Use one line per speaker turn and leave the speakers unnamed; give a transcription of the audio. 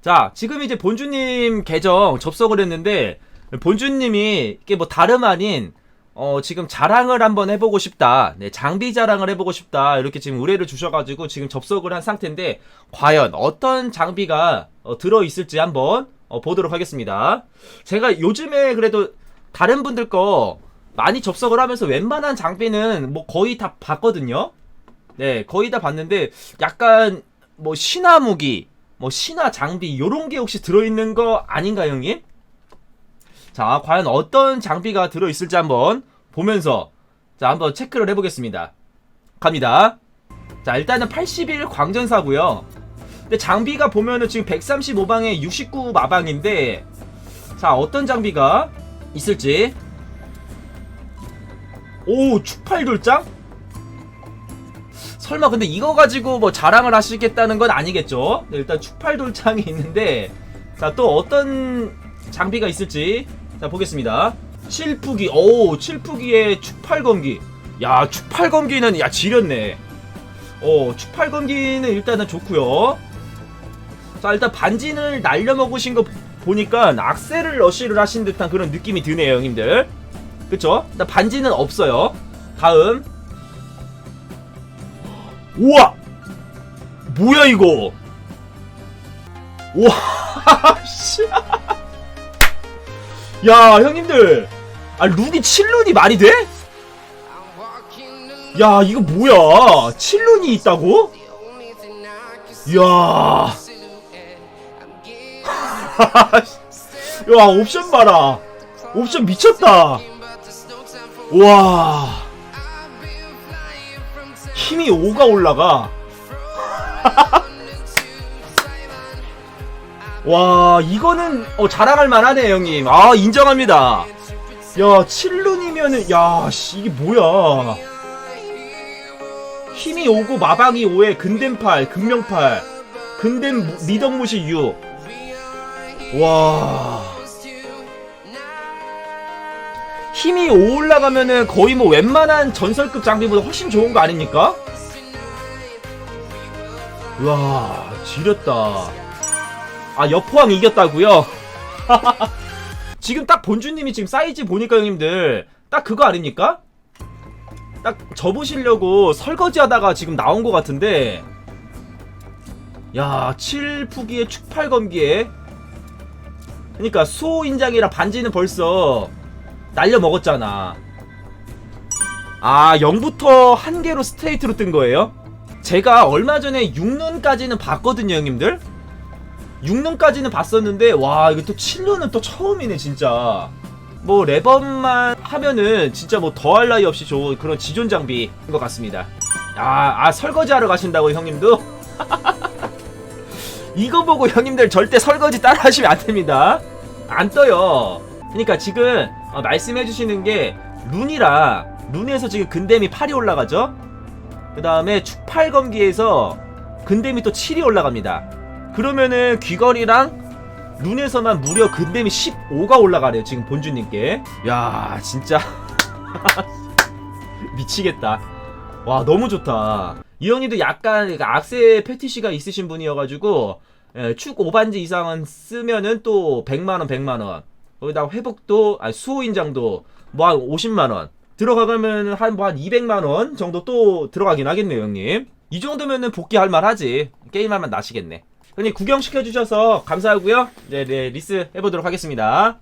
자, 지금 이제 본주님 계정 접속을 했는데, 본주님이 이게 뭐 다름 아닌, 어, 지금 자랑을 한번 해보고 싶다. 네, 장비 자랑을 해보고 싶다. 이렇게 지금 의뢰를 주셔가지고 지금 접속을 한 상태인데, 과연 어떤 장비가 어, 들어있을지 한번 어, 보도록 하겠습니다. 제가 요즘에 그래도 다른 분들 거 많이 접속을 하면서 웬만한 장비는 뭐 거의 다 봤거든요. 네, 거의 다 봤는데, 약간 뭐 신화 무기, 뭐 신화 장비 요런 게 혹시 들어있는 거 아닌가 형님? 자, 과연 어떤 장비가 들어있을지 한번 보면서 자 한번 체크를 해보겠습니다. 갑니다. 자 일단은 81 광전사고요. 근데 장비가 보면은 지금 135방에 69 마방인데 자 어떤 장비가 있을지 오 축팔 돌장? 설마 근데 이거 가지고 뭐 자랑을 하시겠다는 건 아니겠죠? 네, 일단 축팔돌창이 있는데 자 또 어떤 장비가 있을지 자 보겠습니다. 칠푸기 오 칠푸기의 축팔검기 야 축팔검기는 야 지렸네. 어 축팔검기는 일단은 좋고요. 자 일단 반진을 날려먹으신 거 보니까 악셀을 러쉬를 하신 듯한 그런 느낌이 드네요 형님들. 그쵸? 일단 반지는 없어요. 다음 우와! 뭐야 이거? 우와 씨. 야 형님들 아 룬이 7룬이 말이 돼? 야 이거 뭐야 7룬이 있다고? 이야 야 옵션 봐라 옵션 미쳤다 와 힘이 5가 올라가. 와 이거는 어, 자랑할 만하네 형님. 아 인정합니다. 야 7룬이면은 야 씨 이게 뭐야? 힘이 5고 마방이 5에 근댐8 극명팔 근댐 미덕무시 6와 힘이 5 올라가면은 거의 뭐 웬만한 전설급 장비보다 훨씬 좋은 거 아닙니까? 와 지렸다 아 여포왕 이겼다고요? 지금 딱 본주님이 지금 사이즈 보니까 형님들 딱 그거 아닙니까? 딱 접으시려고 설거지 하다가 지금 나온 것 같은데 야 7푸기에 축팔검기에 그니까 수호인장이랑 반지는 벌써 날려 먹었잖아. 아 0부터 한 개로 스트레이트로 뜬 거예요? 제가 얼마 전에 6룬까지는 봤거든요 형님들. 6룬까지는 봤었는데 와 이거 또 7룬은 또 처음이네 진짜. 뭐 레번만 하면은 진짜 뭐 더할 나위 없이 좋은 그런 지존 장비인 것 같습니다. 아, 아 설거지 하러 가신다고 형님도? 이거 보고 형님들 절대 설거지 따라 하시면 안 됩니다. 안 떠요 그러니까 지금 어, 말씀해 주시는 게 룬이라 룬에서 지금 근댐이 8이 올라가죠? 그 다음에 축팔검기에서 근댐이 또 7이 올라갑니다. 그러면은 귀걸이랑 룬에서만 무려 근댐이 15가 올라가네요 지금 본주님께. 야 진짜. 미치겠다. 와 너무 좋다. 이 형님도 약간 그 악세 패티시가 있으신 분이어가지고 예, 축 5반지 이상은 쓰면은 또 100만원 100만원 거기다 회복도 아니 수호 인장도 뭐 한 50만 원. 들어가면 한 뭐 한 200만 원 정도 또 들어가긴 하겠네요 형님. 이 정도면은 복귀할 만하지. 게임할 만 나시겠네. 형님 구경시켜 주셔서 감사하고요. 네, 네 리스 해보도록 하겠습니다